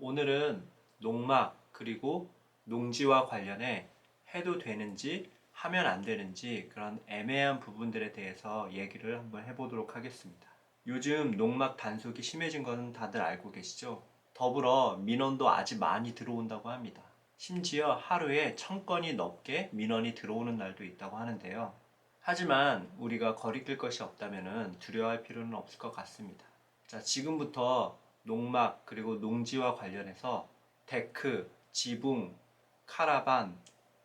오늘은 농막 그리고 농지와 관련해 해도 되는지 하면 안 되는지 그런 애매한 부분들에 대해서 얘기를 한번 해보도록 하겠습니다. 요즘 농막 단속이 심해진 거는 다들 알고 계시죠? 더불어 민원도 아직 많이 들어온다고 합니다. 심지어 하루에 천 건이 넘게 민원이 들어오는 날도 있다고 하는데요. 하지만 우리가 거리낄 것이 없다면 두려워할 필요는 없을 것 같습니다. 자, 지금부터 농막 그리고 농지와 관련해서 데크, 지붕, 카라반,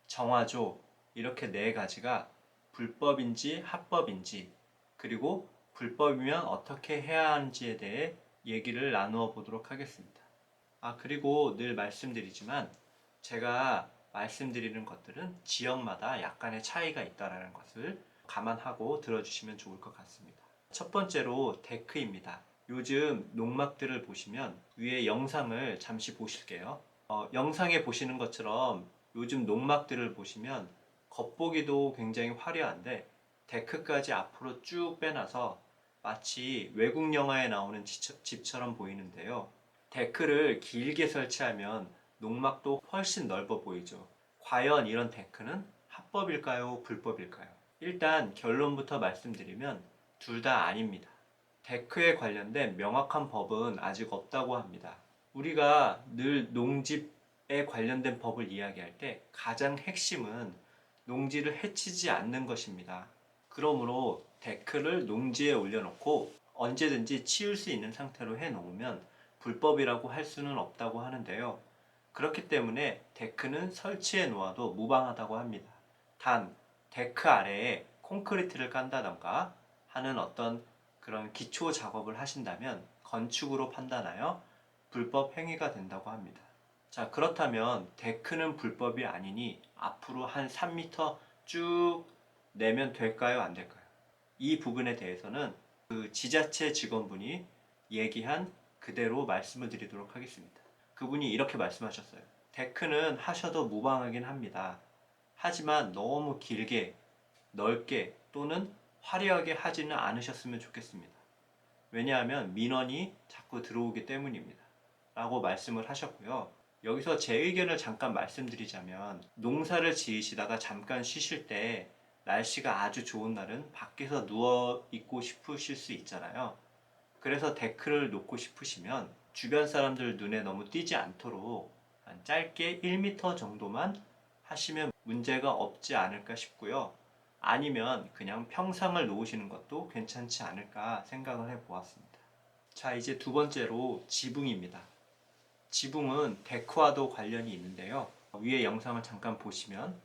정화조 이렇게 네 가지가 불법인지 합법인지 그리고 불법이면 어떻게 해야 하는지에 대해 얘기를 나누어 보도록 하겠습니다. 아, 그리고 늘 말씀드리지만 제가 말씀드리는 것들은 지역마다 약간의 차이가 있다라는 것을 감안하고 들어주시면 좋을 것 같습니다. 첫 번째로 데크입니다. 요즘 농막들을 보시면 위에 영상을 잠시 보실게요. 어, 영상에 보시는 것처럼 요즘 농막들을 보시면 겉보기도 굉장히 화려한데 데크까지 앞으로 쭉 빼놔서 마치 외국 영화에 나오는 집- 집처럼 보이는데요. 데크를 길게 설치하면 농막도 훨씬 넓어 보이죠. 과연 이런 데크는 합법일까요? 불법일까요? 일단 결론부터 말씀드리면 둘 다 아닙니다. 데크에 관련된 명확한 법은 아직 없다고 합니다. 우리가 늘 농집에 관련된 법을 이야기할 때 가장 핵심은 농지를 해치지 않는 것입니다. 그러므로 데크를 농지에 올려놓고 언제든지 치울 수 있는 상태로 해놓으면 불법이라고 할 수는 없다고 하는데요. 그렇기 때문에 데크는 설치해 놓아도 무방하다고 합니다. 단, 데크 아래에 콘크리트를 깐다던가 하는 어떤 그런 기초 작업을 하신다면 건축으로 판단하여 불법 행위가 된다고 합니다. 자, 그렇다면 데크는 불법이 아니니 앞으로 한 3m 쭉 내면 될까요? 안 될까요? 이 부분에 대해서는 그 지자체 직원분이 얘기한 그대로 말씀을 드리도록 하겠습니다. 그분이 이렇게 말씀하셨어요. 데크는 하셔도 무방하긴 합니다. 하지만 너무 길게, 넓게 또는 화려하게 하지는 않으셨으면 좋겠습니다. 왜냐하면 민원이 자꾸 들어오기 때문입니다. 라고 말씀을 하셨고요. 여기서 제 의견을 잠깐 말씀드리자면 농사를 지으시다가 잠깐 쉬실 때 날씨가 아주 좋은 날은 밖에서 누워 있고 싶으실 수 있잖아요. 그래서 데크를 놓고 싶으시면 주변 사람들 눈에 너무 띄지 않도록 한 짧게 1m 정도만 하시면 문제가 없지 않을까 싶고요. 아니면 그냥 평상을 놓으시는 것도 괜찮지 않을까 생각을 해 보았습니다. 자, 이제 두 번째로 지붕입니다. 지붕은 데크와도 관련이 있는데요. 위에 영상을 잠깐 보시면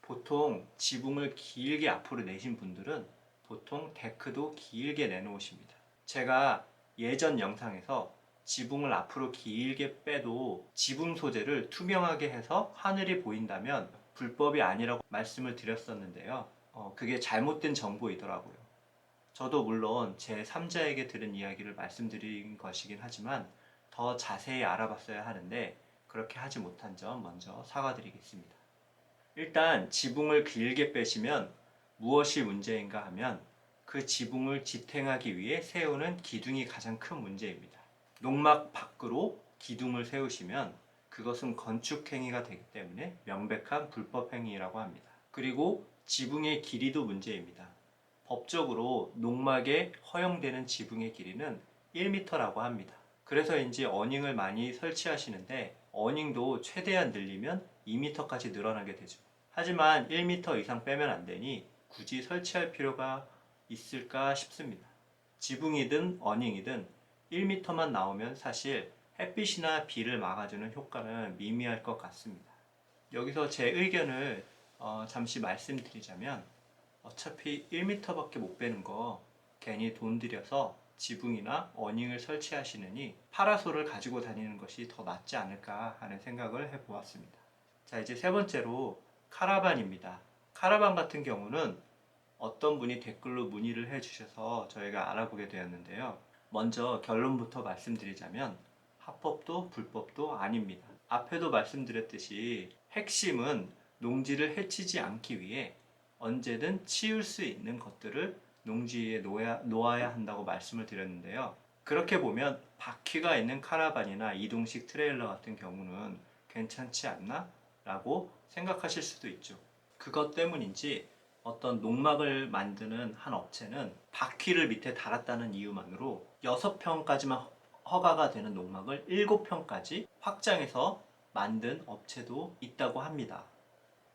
보통 지붕을 길게 앞으로 내신 분들은 보통 데크도 길게 내놓으십니다. 제가 예전 영상에서 지붕을 앞으로 길게 빼도 지붕 소재를 투명하게 해서 하늘이 보인다면 불법이 아니라고 말씀을 드렸었는데요. 어, 그게 잘못된 정보이더라고요. 저도 물론 제 3자에게 들은 이야기를 말씀드린 것이긴 하지만 더 자세히 알아봤어야 하는데 그렇게 하지 못한 점 먼저 사과드리겠습니다. 일단 지붕을 길게 빼시면 무엇이 문제인가 하면 그 지붕을 지탱하기 위해 세우는 기둥이 가장 큰 문제입니다. 농막 밖으로 기둥을 세우시면 그것은 건축 행위가 되기 때문에 명백한 불법 행위라고 합니다. 그리고 지붕의 길이도 문제입니다. 법적으로 농막에 허용되는 지붕의 길이는 1m라고 합니다. 그래서인지 어닝을 많이 설치하시는데 어닝도 최대한 늘리면 2m까지 늘어나게 되죠. 하지만 1m 이상 빼면 안 되니 굳이 설치할 필요가 있을까 싶습니다. 지붕이든 어닝이든 1m만 나오면 사실 햇빛이나 비를 막아주는 효과는 미미할 것 같습니다. 여기서 제 의견을 어, 잠시 말씀드리자면 어차피 1m밖에 못 빼는 거 괜히 돈 들여서 지붕이나 어닝을 설치하시느니 파라솔을 가지고 다니는 것이 더 낫지 않을까 하는 생각을 해보았습니다. 자 이제 세 번째로 카라반입니다. 카라반 같은 경우는 어떤 분이 댓글로 문의를 해주셔서 저희가 알아보게 되었는데요. 먼저 결론부터 말씀드리자면 합법도 불법도 아닙니다. 앞에도 말씀드렸듯이 핵심은 농지를 해치지 않기 위해 언제든 치울 수 있는 것들을 농지에 놓아야, 놓아야 한다고 말씀을 드렸는데요. 그렇게 보면 바퀴가 있는 카라반이나 이동식 트레일러 같은 경우는 괜찮지 않나? 라고 생각하실 수도 있죠. 그것 때문인지 어떤 농막을 만드는 한 업체는 바퀴를 밑에 달았다는 이유만으로 6평까지만 허가가 되는 농막을 7평까지 확장해서 만든 업체도 있다고 합니다.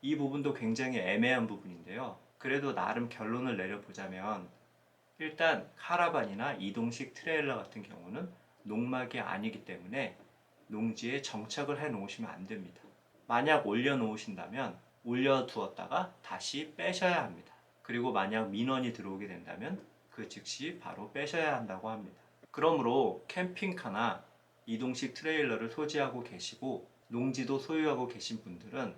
이 부분도 굉장히 애매한 부분인데요. 그래도 나름 결론을 내려보자면 일단 카라반이나 이동식 트레일러 같은 경우는 농막이 아니기 때문에 농지에 정착을 해 놓으시면 안 됩니다. 만약 올려 놓으신다면 올려 두었다가 다시 빼셔야 합니다. 그리고 만약 민원이 들어오게 된다면 그 즉시 바로 빼셔야 한다고 합니다. 그러므로 캠핑카나 이동식 트레일러를 소지하고 계시고 농지도 소유하고 계신 분들은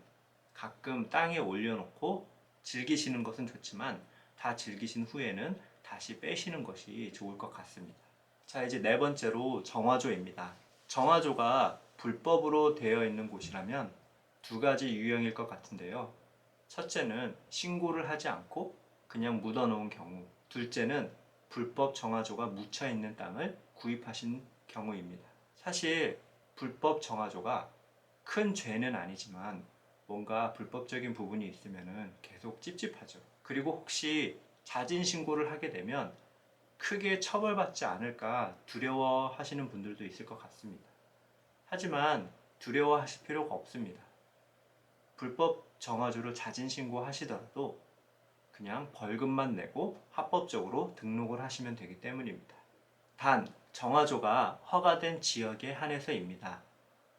가끔 땅에 올려놓고 즐기시는 것은 좋지만 다 즐기신 후에는 다시 빼시는 것이 좋을 것 같습니다. 자, 이제 네 번째로 정화조입니다. 정화조가 불법으로 되어 있는 곳이라면 두 가지 유형일 것 같은데요. 첫째는 신고를 하지 않고 그냥 묻어 놓은 경우. 둘째는 불법 정화조가 묻혀 있는 땅을 구입하신 경우입니다. 사실 불법 정화조가 큰 죄는 아니지만 뭔가 불법적인 부분이 있으면은 계속 찝찝하죠. 그리고 혹시 자진 신고를 하게 되면 크게 처벌받지 않을까 두려워하시는 분들도 있을 것 같습니다. 하지만 두려워하실 필요가 없습니다. 불법 정화조를 자진 신고하시더라도 그냥 벌금만 내고 합법적으로 등록을 하시면 되기 때문입니다. 단, 정화조가 허가된 지역에 한해서입니다.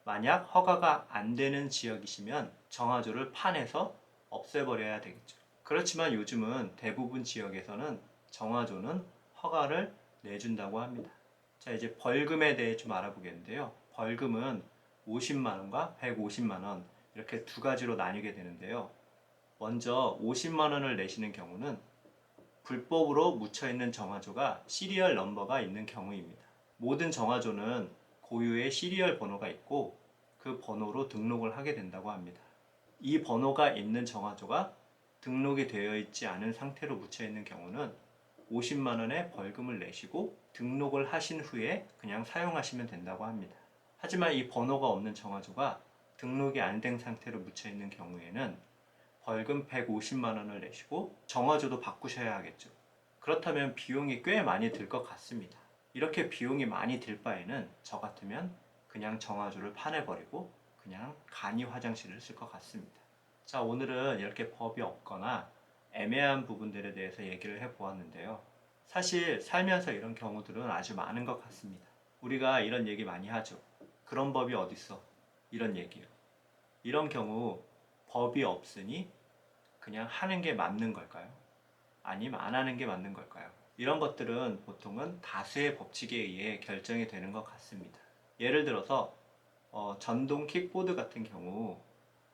만약 허가가 안 되는 지역이시면 정화조를 파내서 없애버려야 되겠죠. 그렇지만 요즘은 대부분 지역에서는 정화조는 허가를 내준다고 합니다. 자, 이제 벌금에 대해 좀 알아보겠는데요. 벌금은 50만 원과 150만 원 이렇게 두 가지로 나뉘게 되는데요. 먼저 50만 원을 내시는 경우는 불법으로 묻혀 있는 정화조가 시리얼 넘버가 있는 경우입니다. 모든 정화조는 고유의 시리얼 번호가 있고 그 번호로 등록을 하게 된다고 합니다. 이 번호가 있는 정화조가 등록이 되어 있지 않은 상태로 묻혀 있는 경우는 50만 원의 벌금을 내시고 등록을 하신 후에 그냥 사용하시면 된다고 합니다. 하지만 이 번호가 없는 정화조가 등록이 안 된 상태로 묻혀 있는 경우에는 벌금 150만 원을 내시고 정화조도 바꾸셔야 하겠죠. 그렇다면 비용이 꽤 많이 들 것 같습니다. 이렇게 비용이 많이 들 바에는 저 같으면 그냥 정화조를 파내버리고 그냥 간이 화장실을 쓸 것 같습니다. 자, 오늘은 이렇게 법이 없거나 애매한 부분들에 대해서 얘기를 해 보았는데요. 사실 살면서 이런 경우들은 아주 많은 것 같습니다. 우리가 이런 얘기 많이 하죠. 그런 법이 어딨어? 이런 얘기요. 이런 경우 법이 없으니 그냥 하는 게 맞는 걸까요? 아니면 안 하는 게 맞는 걸까요? 이런 것들은 보통은 다수의 법칙에 의해 결정이 되는 것 같습니다. 예를 들어서 어, 전동 킥보드 같은 경우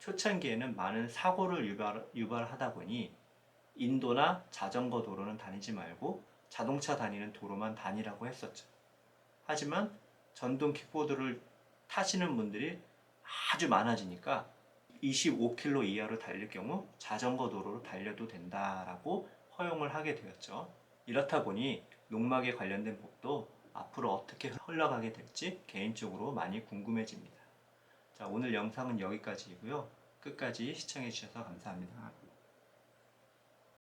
초창기에는 많은 사고를 유발, 유발하다 보니 인도나 자전거 도로는 다니지 말고 자동차 다니는 도로만 다니라고 했었죠. 하지만 전동 킥보드를 타시는 분들이 아주 많아지니까 25km 이하로 달릴 경우 자전거 도로로 달려도 된다라고 허용을 하게 되었죠. 이렇다 보니 농막에 관련된 법도 앞으로 어떻게 흘러가게 될지 개인적으로 많이 궁금해집니다. 자, 오늘 영상은 여기까지이고요. 끝까지 시청해 주셔서 감사합니다.